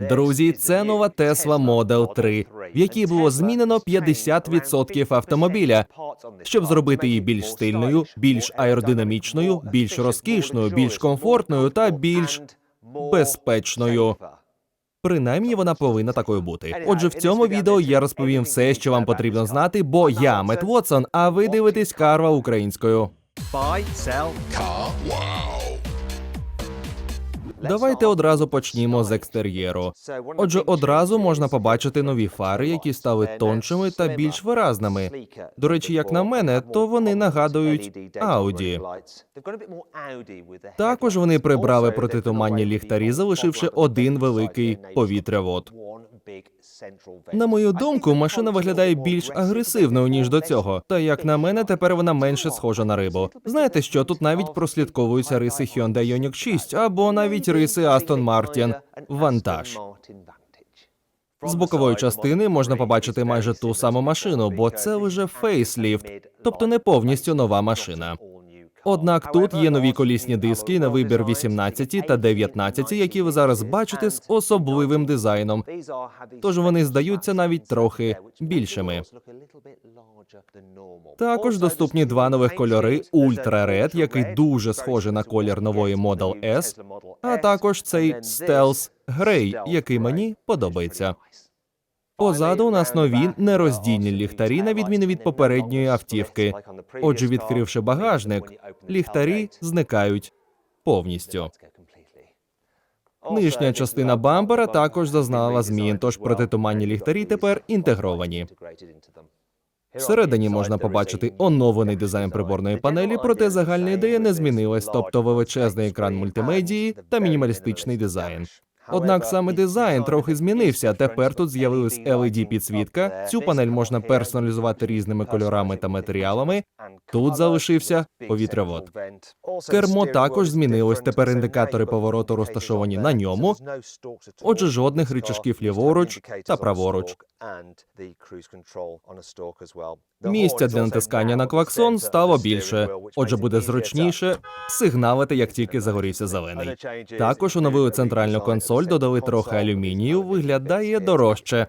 Друзі, це нова Tesla Model 3, в якій було змінено 50% автомобіля, щоб зробити її більш стильною, більш аеродинамічною, більш розкішною, більш комфортною та більш безпечною. Принаймні вона повинна такою бути. Отже, в цьому відео я розповім все, що вам потрібно знати, бо я Мет Вотсон, а ви дивитесь Карва українською. Buy, sell. Давайте одразу почнімо з екстер'єру. Отже, одразу можна побачити нові фари, які стали тоншими та більш виразними. До речі, як на мене, то вони нагадують ауді. Також вони прибрали протитуманні ліхтарі, залишивши один великий повітрявод. На мою думку, машина виглядає більш агресивною ніж до цього. Та як на мене, тепер вона менше схожа на рибу. Знаєте що? Тут навіть прослідковуються риси Hyundai Ioniq 6 або навіть риси Aston Martin Vantage. З бокової частини можна побачити майже ту саму машину, бо це лише фейсліфт, тобто не повністю нова машина. Однак тут є нові колісні диски на вибір 18 та 19, які ви зараз бачите з особливим дизайном. Тож вони здаються навіть трохи більшими. Також доступні два нових кольори Ultra Red, який дуже схожий на колір нової Model S, а також цей Stealth Grey, який мені подобається. Позаду у нас нові нероздільні ліхтарі, на відміну від попередньої автівки. Отже, відкривши багажник, ліхтарі зникають повністю. Нижня частина бампера також зазнала змін, тож протитуманні ліхтарі тепер інтегровані. Всередині можна побачити оновлений дизайн приборної панелі, проте загальна ідея не змінилась, тобто величезний екран мультимедії та мінімалістичний дизайн. Однак саме дизайн трохи змінився. Тепер тут з'явилась led підсвітка. Цю панель можна персоналізувати різними кольорами та матеріалами. Тут залишився повітрявод. Кермо також змінилось. Тепер індикатори повороту розташовані на ньому. Отже, жодних рычажків ліворуч та праворуч. Місця для натискання на клаксон стало більше. Отже, буде зручніше сигналити, як тільки загорівся зелений. Також оновили центральну консоль, додали трохи алюмінію. Виглядає дорожче.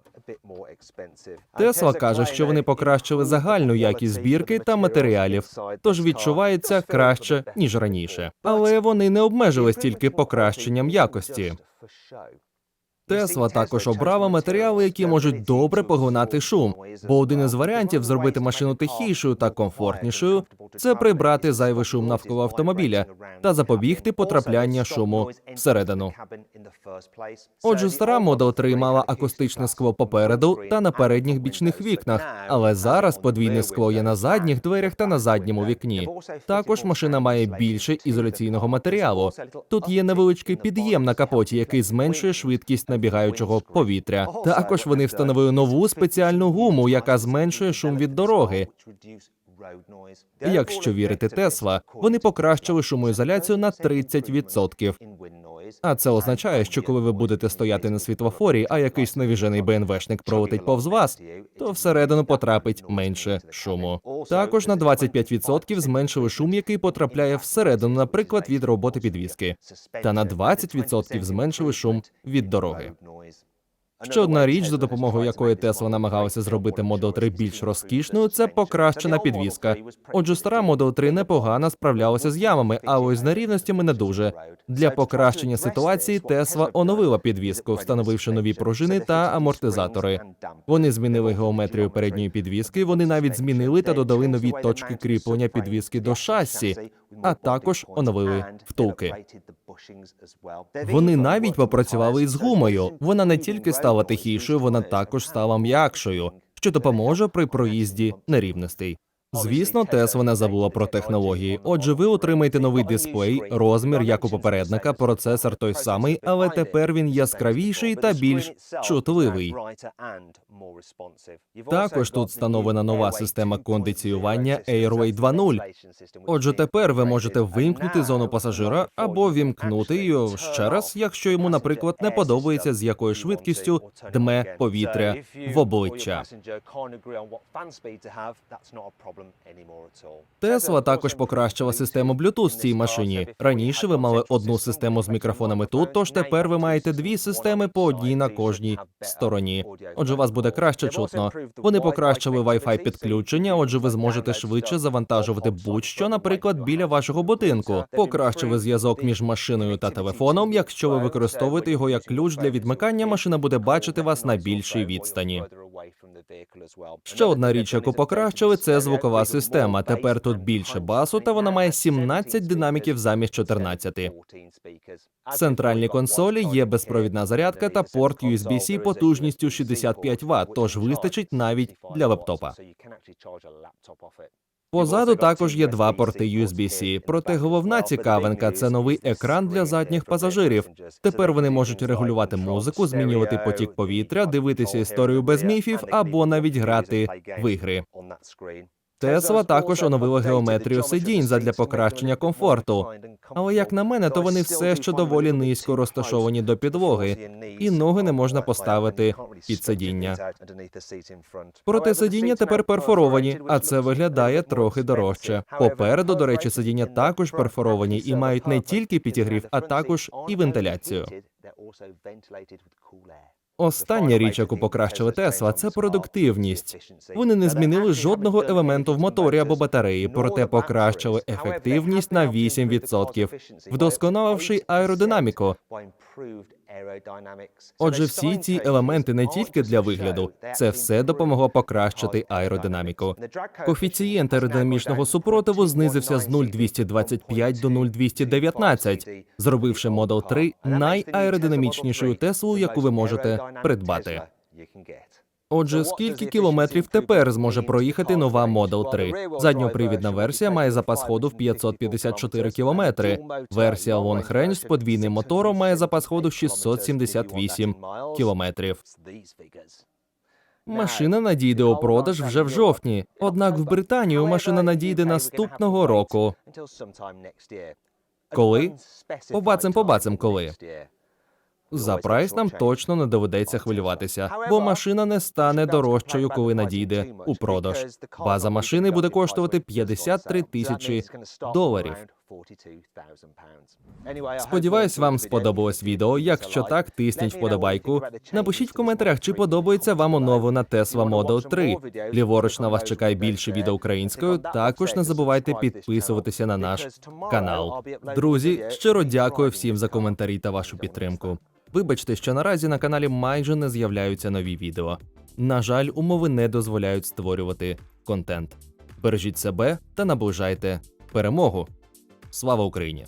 Тесла каже, що вони покращили загальну якість збірки та матеріалів, тож відчувається краще ніж раніше. Але вони не обмежились тільки покращенням якості. Тесла також обрала матеріали, які можуть добре поглинати шум. Бо один із варіантів зробити машину тихішою та комфортнішою це прибрати зайвий шум навколо автомобіля та запобігти потрапляння шуму всередину. Отже, стара Model 3 мала акустичне скло попереду та на передніх бічних вікнах, але зараз подвійне скло є на задніх дверях та на задньому вікні. Також машина має більше ізоляційного матеріалу. Тут є невеличкий під'єм на капоті, який зменшує швидкість набігаючого повітря. Також вони встановили нову спеціальну гуму, яка зменшує шум від дороги. Якщо вірити Тесла, вони покращили шумоізоляцію на 30%. А це означає, що коли ви будете стояти на світлофорі, а якийсь навіжений БНВшник пролетить повз вас, то всередину потрапить менше шуму. Також на 25% зменшили шум, який потрапляє всередину, наприклад, від роботи підвіски, та на 20% зменшили шум від дороги. Ще одна річ, за допомогою якої Тесла намагалася зробити Model 3 більш розкішною, це покращена підвіска. Отже, стара Model 3 непогано справлялася з ямами, а ось з нерівностями не дуже. Для покращення ситуації Тесла оновила підвіску, встановивши нові пружини та амортизатори. Вони змінили геометрію передньої підвіски. Вони навіть змінили та додали нові точки кріплення підвіски до шасі, а також оновили втулки. Вони навіть попрацювали із гумою. Вона не тільки стала тихішою, вона також стала м'якшою, що допоможе при проїзді нерівностей. Звісно, Тесла не забула про технології. Отже, ви отримаєте новий дисплей, розмір як у попередника, процесор той самий, але тепер він яскравіший та більш чутливий. Також тут встановлена нова система кондиціювання Airway 2.0. Отже, тепер ви можете вимкнути зону пасажира або вімкнути її ще раз, якщо йому, наприклад, не подобається з якою швидкістю дме повітря в обличчя. Тесла також покращила систему Bluetooth в цій машині. Раніше ви мали одну систему з мікрофонами тут, тож тепер ви маєте дві системи по одній на кожній стороні. Отже, вас буде краще чутно. Вони покращили Wi-Fi підключення, отже, ви зможете швидше завантажувати будь-що, наприклад, біля вашого будинку. Покращили зв'язок між машиною та телефоном. Якщо ви використовуєте його як ключ для відмикання, машина буде бачити вас на більшій відстані. Ще одна річ, яку покращили, це звукова система. Тепер тут більше басу, та вона має 17 динаміків замість 14. В центральній консолі є безпровідна зарядка та порт USB-C потужністю 65 Вт, тож вистачить навіть для лептопа. Позаду також є два порти USB-C, проте головна цікавинка це новий екран для задніх пасажирів. Тепер вони можуть регулювати музику, змінювати потік повітря, дивитися історію без міфів або навіть грати в ігри. Тесла також оновила геометрію сидінь задля покращення комфорту. Але як на мене, то вони все ще доволі низько розташовані до підлоги, і ноги не можна поставити під сидіння. Проте сидіння тепер перфоровані, а це виглядає трохи дорожче. Попереду, до речі, сидіння також перфоровані і мають не тільки підігрів, а також і вентиляцію. Остання річ, яку покращили Тесла, це продуктивність. Вони не змінили жодного елементу в моторі або батареї, проте покращили ефективність на 8%, вдосконаливши аеродинаміку. Отже, всі ці елементи не тільки для вигляду, це все допомогло покращити аеродинаміку. Коефіцієнт аеродинамічного супротиву знизився з 0,225 до 0,219, зробивши Model 3 найаеродинамічнішою Теслою, яку ви можете придбати. Отже, скільки кілометрів тепер зможе проїхати нова Model 3? Задньопривідна версія має запас ходу в 554 кілометри. Версія Long Range з подвійним мотором має запас ходу 678 кілометрів. Машина надійде у продаж вже в жовтні. Однак в Британію машина надійде наступного року. Коли? Побацем, побацем, коли. За прайс нам точно не доведеться хвилюватися, бо машина не стане дорожчою, коли надійде у продаж. База машини буде коштувати 53 тисячі доларів. Сподіваюсь, вам сподобалось відео. Якщо так, тисніть вподобайку. Напишіть в коментарях, чи подобається вам оновлена Tesla Model 3. Ліворуч на вас чекає більше відео українською. Також не забувайте підписуватися на наш канал. Друзі, щиро дякую всім за коментарі та вашу підтримку. Вибачте, що наразі на каналі майже не з'являються нові відео. На жаль, умови не дозволяють створювати контент. Бережіть себе та наближайте перемогу. Слава Україні!